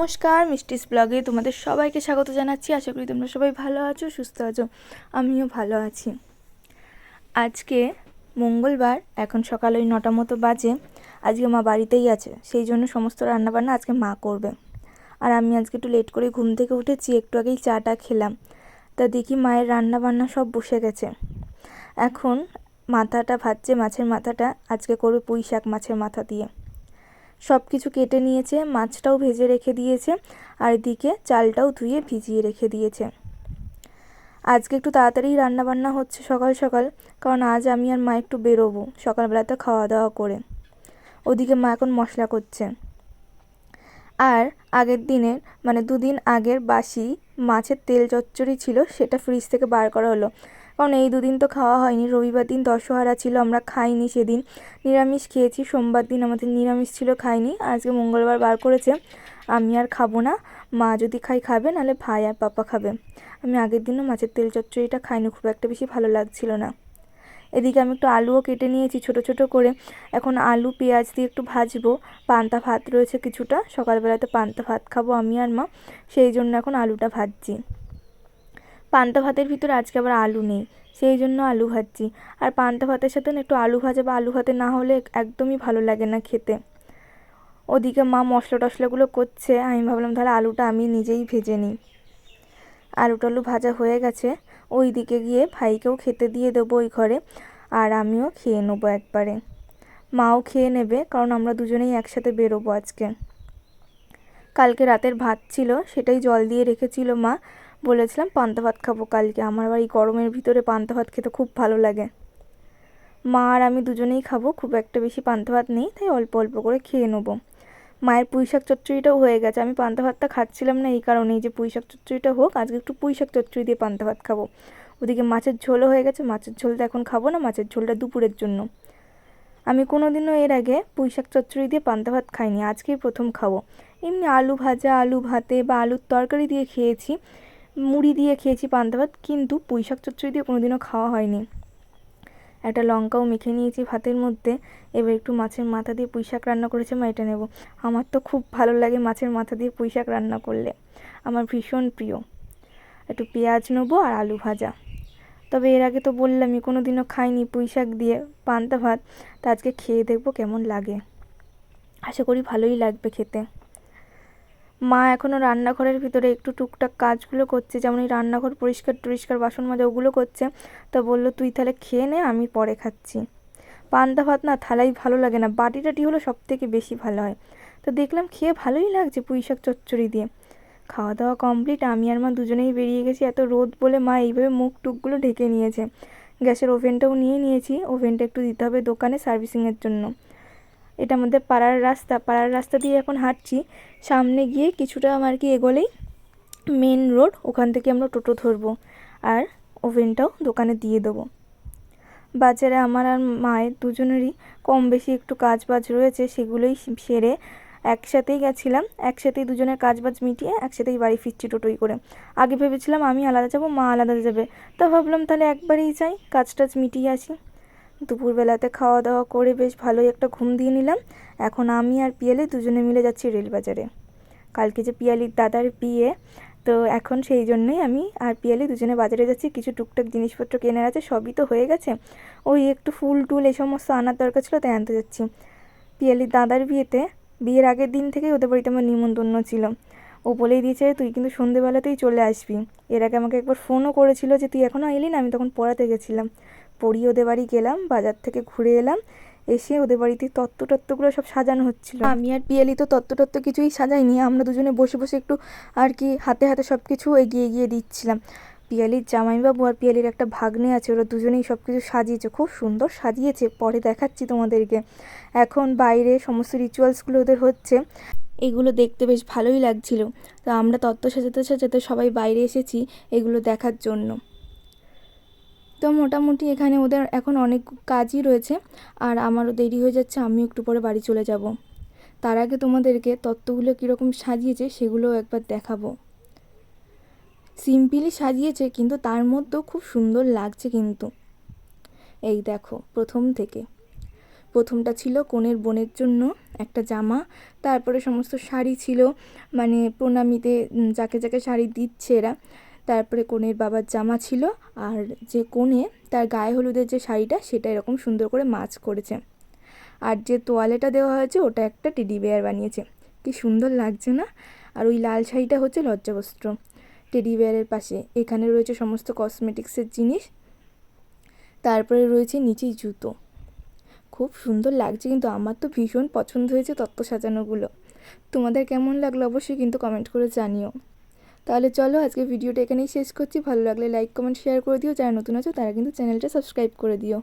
নমস্কার, মিষ্টিস ব্লগে তোমাদের সবাইকে স্বাগত জানাচ্ছি। আশা করি তোমরা সবাই ভালো আছো, সুস্থ আছো, আমিও ভালো আছি। আজকে মঙ্গলবার, এখন সকাল ওই নটা মতো বাজে, আজকে মা বাড়িতেই আছে, সেই জন্য সমস্ত রান্নাবান্না আজকে মা করবে। আর আমি আজকে একটু লেট করে ঘুম থেকে উঠেছি, একটু আগেই চাটা খেলাম। তা দেখি মায়ের রান্নাবান্না সব বসে গেছে। এখন মাথাটা ভাজছে, মাছের মাথাটা, আজকে করবে পুঁই শাক মাছের মাথা দিয়ে। সব কিছু কেটে নিয়েছে, মাছটাও ভেজে রেখে দিয়েছে, আর এদিকে চালটাও ধুয়ে ভিজিয়ে রেখে দিয়েছে। আজকে একটু তাড়াতাড়ি রান্না বান্না হচ্ছে সকাল সকাল, কারণ আজ আমি আর মা একটু বেরোবো, সকালবেলাতে খাওয়া দাওয়া করে। ওদিকে মা এখন মশলা করছে। আর আগের দিনের মানে দুদিন আগের বাসি মাছের তেল চচ্চড়ি ছিল, সেটা ফ্রিজ থেকে বার করা হলো। কারণ এই দুদিন তো খাওয়া হয়নি। রবিবার দিন দশহারা ছিল, আমরা খাইনি সেদিন। নিরামিষ খেয়েছি, সোমবার দিন আমাদের নিরামিষ ছিল, খাইনি। আজকে মঙ্গলবার বার করেছে, আমি আর খাব না। মা যদি খাই খাবে, নাহলে ভাই আর পাপা খাবে। আমি আগের দিনও মাছের তেল চচ্চড়িটা খাইনি, খুব একটা বেশি ভালো লাগছিল না। এদিকে আমি একটু আলুও কেটে নিয়েছি, ছোট ছোট করে। এখন আলু, পেঁয়াজ দিয়ে একটু ভাজবো। পান্তা ভাত রয়েছে কিছুটা, সকালবেলাতে পান্তা ভাত খাব আমি আর মা। সেই জন্য এখন আলুটা ভাজছি। পান্তা ভাতের ভিতরে আজকে আবার আলু নেই, সেই জন্য আলু ভাজছি। আর পান্তা ভাতের সাথে না একটু আলু ভাজা বা আলু ভাতে না হলে একদমই ভালো লাগে না খেতে। ওদিকে মা মশলা টশলাগুলো করছে, আমি ভাবলাম তাহলে আলুটা আমি নিজেই ভেজে নিই। আলু টালু ভাজা হয়ে গেছে, ওই দিকে গিয়ে ভাইকেও খেতে দিয়ে দেবো ওই ঘরে, আর আমিও খেয়ে নেব একবারে। মাও খেয়ে নেবে, কারণ আমরা দুজনেই একসাথে বেরোবো আজকে। কালকে রাতের ভাত ছিল, সেটাই জল দিয়ে রেখেছিল মা বলেছিলাম, পান্তা ভাত খাব কালকে। আমার এই গরমের ভিতরে পান্তা ভাত খেতে খুব ভালো লাগে। মা আর আমি দুজনেই খাব, খুব একটা বেশি পান্তা ভাত নেই, তাই অল্প অল্প করে খেয়ে নেব। মায়ের পুঁই শাক চচ্চড়িটাও হয়ে গেছে। আমি পান্তা ভাতটা খাচ্ছিলাম না এই কারণেই যে পুঁই শাক চচ্চড়িটা হোক, আজকে একটু পুঁই শাক চচ্চড়ি দিয়ে পান্তা ভাত খাব। ওদিকে মাছের ঝোলও হয়ে গেছে, মাছের ঝোলটা এখন খাব না, মাছের ঝোলটা দুপুরের জন্য। আমি কোনো দিনও এর আগে পুঁই শাক চচ্চড়ি দিয়ে পান্তা ভাত খাইনি, আজকেই প্রথম খাব। এমনি আলু ভাজা, আলু ভাতে বা আলুর তরকারি দিয়ে খেয়েছি। মুড়ি দিয়ে খেয়েছি পান্তা ভাত, কিন্তু পুঁই শাক চচ্চড়ি দিয়ে কোনোদিনও খাওয়া হয়নি। একটা লঙ্কাও মেখে নিয়েছি ভাতের মধ্যে। এবার একটু মাছের মাথা দিয়ে পুঁই শাক রান্না করেছে মা এটা নেব। আমার তো খুব ভালো লাগে মাছের মাথা দিয়ে পুঁই শাক রান্না করলে। আমার ভীষণ প্রিয়। একটু পেঁয়াজ নেব আর আলু ভাজা। তবে এর আগে তো বললামই কোনো দিনও খাইনি পুঁই শাক দিয়ে পান্তা ভাত। তা আজকে খেয়ে দেখব কেমন লাগে। আশা করি ভালোই লাগবে খেতে। মা এখনও রান্নাঘরের ভিতরে একটু টুকটাক কাজগুলো করছে, যেমন এই রান্নাঘর পরিষ্কার টরিষ্কার বাসন মাজা ওগুলো করছে। তো বলল, তুই তাহলে খেয়ে নে, আমি পরে খাচ্ছি। পান্তা ভাত না থালাই ভালো লাগে না বাটি টাটি হলো সব থেকে বেশি ভালো হয়। তো দেখলাম খেয়ে ভালোই লাগছে পুঁই শাক চচ্চড়ি দিয়ে। খাওয়া দাওয়া কমপ্লিট, আমি আর মা দুজনেই বেরিয়ে গেছি, এত রোদ বলে মা এইভাবে মুখ টুকগুলো ঢেকে নিয়েছে। গ্যাসের ওভেনটাও নিয়ে নিয়েছি, ওভেনটা একটু দিতে হবে দোকানে সার্ভিসিংয়ের জন্য। এটা আমাদের পাড়ার রাস্তা পাড়ার রাস্তা দিয়ে এখন হাঁটছি। সামনে গিয়ে কিছুটা আমার কি এগোলেই মেন রোড, ওখান থেকে আমরা টোটো ধরবো আর ওভেনটাও দোকানে দিয়ে দেবো। বাজারে আমার আর মায়ের দুজনেরই কম বেশি একটু কাজ বাজ রয়েছে, সেগুলোই সেরে একসাথেই গেছিলাম। একসাথেই দুজনের কাজ বাজ মিটিয়ে একসাথেই বাড়ি ফিরছি টোটোই করে। আগে ভেবেছিলাম আমি আলাদা যাব, মা আলাদা যাবে। তা ভাবলাম তাহলে একবারেই যাই কাজ টাজ মিটিয়ে আসি। দুপুরবেলাতে খাওয়া দাওয়া করে বেশ ভালোই একটা ঘুম দিয়ে নিলাম। এখন আমি আর পিয়ালি দুজনে মিলে যাচ্ছি রেলবাজারে। কালকে যে পিয়ালির দাদার বিয়ে, তো এখন সেই জন্যই আমি আর পিয়ালি দুজনে বাজারে যাচ্ছি। কিছু টুকটাক জিনিসপত্র কেনার আছে, সবই তো হয়ে গেছে। ওই একটু ফুল টুল এই সমস্ত আনার দরকার ছিল, তাই আনতে যাচ্ছি। পিয়ালির দাদার বিয়েতে, বিয়ের আগের দিন থেকেই ওদের বাড়িতে আমার নিমন্ত্রণ ছিল। ও বলেই দিয়েছে, তুই কিন্তু সন্ধেবেলাতেই চলে আসবি। এর আগে আমাকে একবার ফোনও করেছিল যে, তুই এখনও এলি না? আমি তখন পড়াতে গেছিলাম। পড়ি ওদের বাড়ি গেলাম, বাজার থেকে ঘুরে এলাম, এসে ওদের বাড়িতে তত্ত্ব টত্ত্বগুলো সব সাজানো হচ্ছিল। আমি আর পিয়ালি তো তত্ত্ব টত্ত্ব কিছুই সাজাইনি, আমরা দুজনে বসে বসে একটু আর কি হাতে হাতে সব কিছু এগিয়ে এগিয়ে দিচ্ছিলাম। পিয়ালির জামাইবাবু আর পিয়ালির একটা ভাগ্নে আছে, ওরা দুজনেই সব কিছু সাজিয়েছে, খুব সুন্দর সাজিয়েছে, পরে দেখাচ্ছি তোমাদেরকে। এখন বাইরে সমস্ত রিচুয়ালসগুলো ওদের হচ্ছে। এগুলো দেখতে বেশ ভালোই লাগছিল। তো আমরা তত্ত্ব সাজাতে সাজাতে সবাই বাইরে এসেছি এগুলো দেখার জন্য। তো মোটামুটি এখানে ওদের এখন অনেক কাজই রয়েছে। আর আমারও দেরি হয়ে যাচ্ছে আমি একটু পরে বাড়ি চলে যাব। তার আগে তোমাদেরকে তত্ত্বগুলো কীরকম সাজিয়েছে সেগুলোও একবার দেখাবো। সিম্পলি সাজিয়েছে, কিন্তু তার মধ্যেও খুব সুন্দর লাগছে কিন্তু। এই দেখো, প্রথম থেকে। প্রথমটা ছিল কনের বোনের জন্য একটা জামা, তারপরে সমস্ত শাড়ি ছিল। মানে প্রণামীতে যাকে যাকে শাড়ি দিচ্ছে এরা তারপরে কনের বাবার জামা ছিল আর যে কনে তার গায়ে হলুদের যে শাড়িটা সেটা এরকম সুন্দর করে মাছ করেছে। আর যে তোয়ালেটা দেওয়া হয়েছে ওটা একটা টেডি বেয়ার বানিয়েছে। কি সুন্দর লাগছে না? আর ওই লাল শাড়িটা হচ্ছে লজ্জাবস্ত্র। টেডি বেয়ারের পাশে। এখানে রয়েছে সমস্ত কসমেটিক্সের জিনিস। তারপরে রয়েছে নিচেই জুতো। খুব সুন্দর লাগছে কিন্তু আমার তো ভীষণ পছন্দ হয়েছে তত্ত্ব সাজানোগুলো। তোমাদের কেমন লাগল অবশ্যই কিন্তু কমেন্ট করে জানিও। তাহলে চলো আজকে ভিডিওটা এখানেই শেষ করছি। ভালো লাগলে লাইক কমেন্ট শেয়ার করে দিও। যারা নতুন আছো, তারা কিন্তু চ্যানেলটা সাবস্ক্রাইব করে দিও।